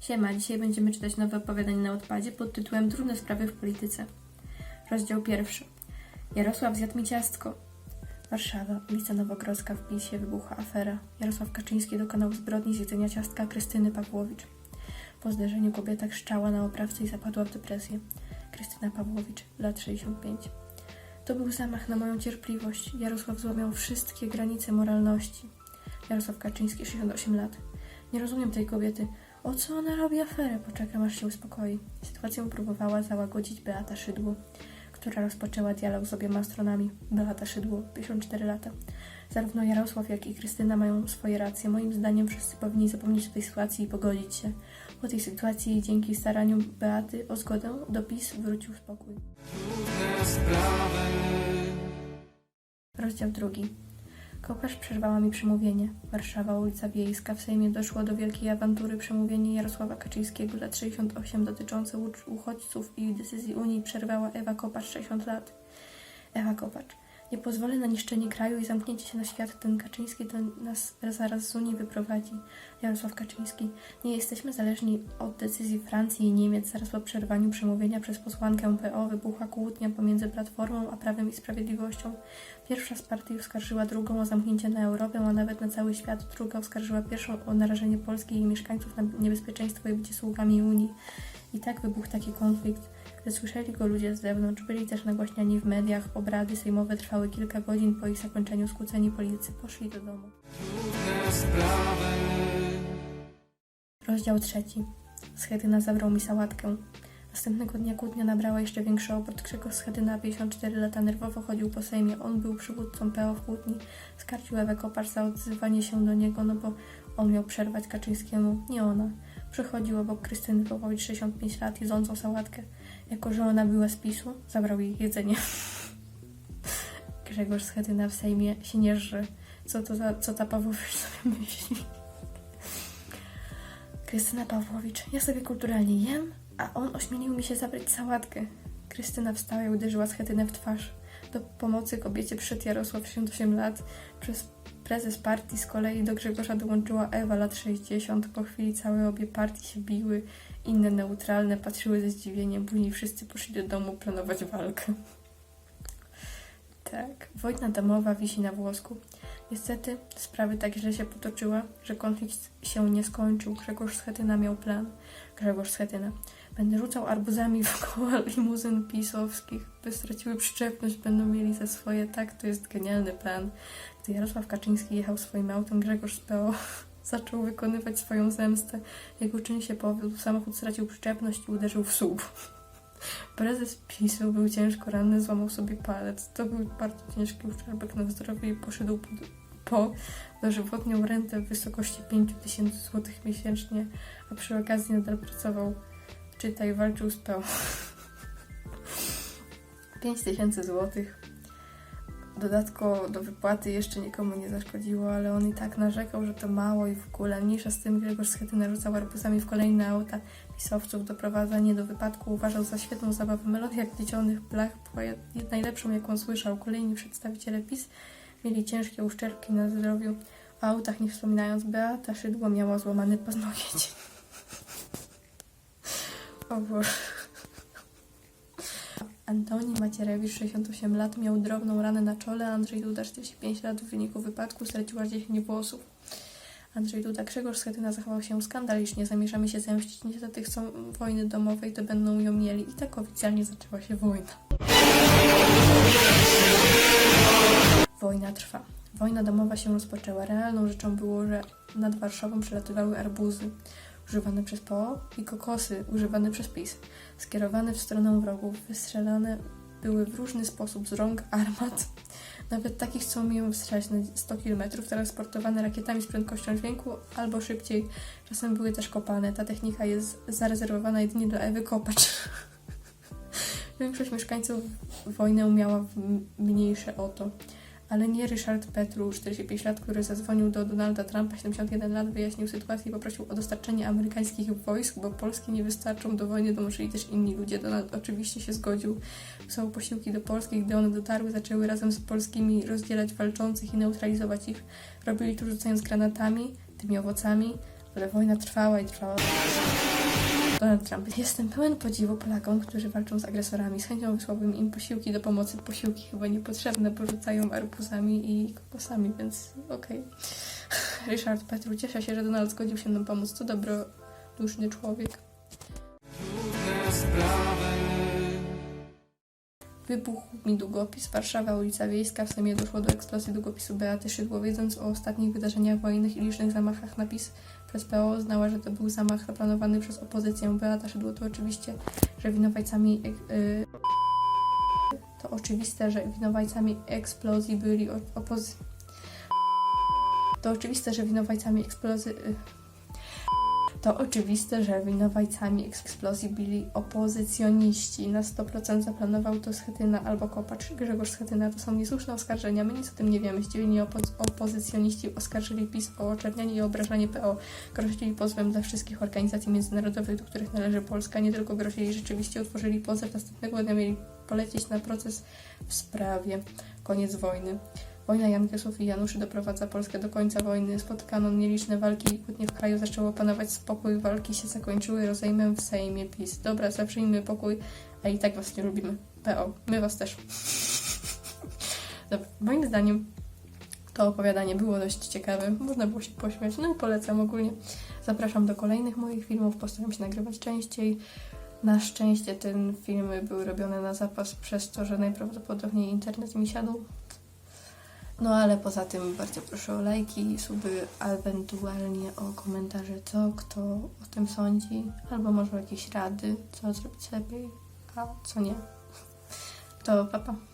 Siema, dzisiaj będziemy czytać nowe opowiadanie na odpadzie pod tytułem Trudne sprawy w polityce. Rozdział pierwszy. Jarosław zjadł mi ciastko. Warszawa, ulica Nowogrodzka, w PiSie wybuchła afera. Jarosław Kaczyński dokonał zbrodni z jedzenia ciastka Krystyny Pawłowicz. Po zdarzeniu kobieta krzczała na oprawcę i zapadła w depresję. Krystyna Pawłowicz, lat 65. To był zamach na moją cierpliwość. Jarosław złamiał wszystkie granice moralności. Jarosław Kaczyński, 68 lat. Nie rozumiem tej kobiety. O co ona robi aferę? Poczekam, aż się uspokoi. Sytuację próbowała załagodzić Beata Szydło, która rozpoczęła dialog z obiema stronami. Beata Szydło, 54 lata. Zarówno Jarosław, jak i Krystyna mają swoje racje. Moim zdaniem wszyscy powinni zapomnieć o tej sytuacji i pogodzić się. Po tej sytuacji dzięki staraniom Beaty o zgodę do PiS wrócił spokój. Rozdział drugi. Kopasz przerwała mi przemówienie. Warszawa, ulica Wiejska. W Sejmie doszło do wielkiej awantury. Przemówienie Jarosława Kaczyńskiego, lat 68, dotyczące uchodźców i decyzji Unii przerwała Ewa Kopacz, 60 lat. Ewa Kopacz. Nie pozwolę na niszczenie kraju i zamknięcie się na świat. Ten Kaczyński nas zaraz z Unii wyprowadzi. Jarosław Kaczyński. Nie jesteśmy zależni od decyzji Francji i Niemiec. Zaraz po przerwaniu przemówienia przez posłankę PO wybuchła kłótnia pomiędzy Platformą a Prawem i Sprawiedliwością. Pierwsza z partii oskarżyła drugą o zamknięcie na Europę, a nawet na cały świat. Druga oskarżyła pierwszą o narażenie Polski i mieszkańców na niebezpieczeństwo i bycie sługami Unii. I tak wybuchł taki konflikt. Gdy słyszeli go ludzie z zewnątrz, byli też nagłaśniani w mediach, obrady sejmowe trwały kilka godzin, po ich zakończeniu skłóceni politycy poszli do domu. Rozdział trzeci. Schetyna zabrał mi sałatkę. Następnego dnia kłótnia nabrała jeszcze większy obrót. Grzegorz Schetyna, 54 lata, nerwowo chodził po Sejmie. On był przywódcą PO w kłótni. Skarcił Ewę Kopacz za odzywanie się do niego, no bo on miał przerwać Kaczyńskiemu, nie ona. Przychodził obok Krystyny Pawłowicz, 65 lat, jedzącą sałatkę. Jako, że ona była z PiSu, zabrał jej jedzenie. Grzegorz Schetyna w Sejmie się nie żrzy. Co, to za, co ta Pawłowicz sobie myśli? Krystyna Pawłowicz. Ja sobie kulturalnie jem, a on ośmielił mi się zabrać sałatkę. Krystyna wstała i uderzyła schetynę w twarz. Do pomocy kobiecie przyszedł Jarosław 68 lat. Przez prezes partii z kolei do Grzegorza dołączyła Ewa lat 60. Po chwili całe obie partie się biły, inne neutralne patrzyły ze zdziwieniem, później wszyscy poszli do domu planować walkę. Tak, wojna domowa wisi na włosku. Niestety sprawy tak źle się potoczyły, że konflikt się nie skończył. Grzegorz Schetyna miał plan. Grzegorz Schetyna. Będę rzucał arbuzami wokoło limuzyn pisowskich, by straciły przyczepność, będą mieli za swoje. Tak, to jest genialny plan. Gdy Jarosław Kaczyński jechał swoim autem, Grzegorz z PO zaczął wykonywać swoją zemstę. Jego czyn się powiódł, samochód stracił przyczepność i uderzył w słup. Prezes PiSu był ciężko ranny, złamał sobie palec. To był bardzo ciężki uszczerbek na zdrowiu i poszedł pod, po dożywotnią rentę w wysokości 5 tysięcy złotych miesięcznie, a przy okazji nadal pracował, czytaj, walczył z PO. 5 tysięcy złotych. Dodatko do wypłaty jeszcze nikomu nie zaszkodziło, ale on i tak narzekał, że to mało i w ogóle. Mniejsza z tym Grzegorz Schety narzucał arbuzami w kolejne auta pisowców. Doprowadzenie do wypadku uważał za świetną zabawę. Melodia Gdziecionych Blach była najlepszą, jaką słyszał. Kolejni przedstawiciele PiS mieli ciężkie uszczerbki na zdrowiu. O autach nie wspominając, Beata Szydło miała złamany paznokieć. O Boże. Antoni Macierewicz, 68 lat, miał drobną ranę na czole, Andrzej Duda, 45 lat, w wyniku wypadku stracił aż 10 włosów. Andrzej Duda, Grzegorz Schetyna zachował się skandalicznie, zamierzamy się zemścić. Niestety chcą wojny domowej, to będą ją mieli. I tak oficjalnie zaczęła się wojna. Wojna trwa. Wojna domowa się rozpoczęła. Realną rzeczą było, że nad Warszawą przelatywały arbuzy używane przez PO i kokosy używane przez PiS, skierowane w stronę wrogów, wystrzelane były w różny sposób z rąk armat, nawet takich, co umieją strzelać na 100 km, transportowane rakietami z prędkością dźwięku albo szybciej. Czasem były też kopane. Ta technika jest zarezerwowana jedynie dla Ewy Kopacz. Większość mieszkańców wojnę miała mniejsze oto. Ale nie Ryszard Petru, 45 lat, który zadzwonił do Donalda Trumpa, 71 lat, wyjaśnił sytuację i poprosił o dostarczenie amerykańskich wojsk, bo Polskie nie wystarczą do wojny, dołączyli też inni ludzie. Donald oczywiście się zgodził. Wysłał posiłki do Polski, gdy one dotarły, zaczęły razem z polskimi rozdzielać walczących i neutralizować ich. Robili to rzucając granatami, tymi owocami, Ale wojna trwała i trwała. Donald Trump. Jestem pełen podziwu Polakom, którzy walczą z agresorami. Z chęcią wysłałbym im posiłki do pomocy. Posiłki chyba niepotrzebne, bo rzucają arbuzami i kokosami, więc okej. Ryszard Petru. Cieszę się, że Donald zgodził się nam pomóc. To dobroduszny człowiek. Wybuchł mi długopis. Warszawa, ulica Wiejska. W Sejmie doszło do eksplozji długopisu Beaty Szydło. Wiedząc o ostatnich wydarzeniach wojennych i licznych zamachach na PiS przez PO, uznała, że to był zamach zaplanowany przez opozycję. Beata Szydło to oczywiście, że winowajcami... ek- y, to oczywiste, że winowajcami eksplozji byli opozy... To oczywiste, że winowajcami eksplozji... y, to oczywiste, że winowajcami eksplozji byli opozycjoniści. Na 100% zaplanował to Schetyna albo Kopacz. Grzegorz Schetyna to są niesłuszne oskarżenia. My nic o tym nie wiemy. Zdziwieni opo- opozycjoniści oskarżyli PiS o oczernianie i obrażanie PO. Grozili pozwem dla wszystkich organizacji międzynarodowych, do których należy Polska. Nie tylko grozili, rzeczywiście utworzyli pozew. Następnego dnia mieli polecieć na proces w sprawie. Koniec wojny. Wojna Jankesów i Januszy doprowadza Polskę do końca wojny. Spotykano nieliczne walki i kłótnie w kraju. Zaczęło panować spokój. Walki się zakończyły rozejmem w Sejmie PiS. Dobra, zawrzyjmy pokój, a i tak was nie lubimy. PO. My was też. Dobra, moim zdaniem to opowiadanie było dość ciekawe. Można było się pośmiać. No i polecam ogólnie. Zapraszam do kolejnych moich filmów. Postaram się nagrywać częściej. Na szczęście ten filmy były robione na zapas przez to, że najprawdopodobniej internet mi siadł. No ale poza tym bardzo proszę o lajki, suby, ewentualnie o komentarze, co kto o tym sądzi, albo może jakieś rady, co zrobić lepiej, a co nie. To papa. Pa.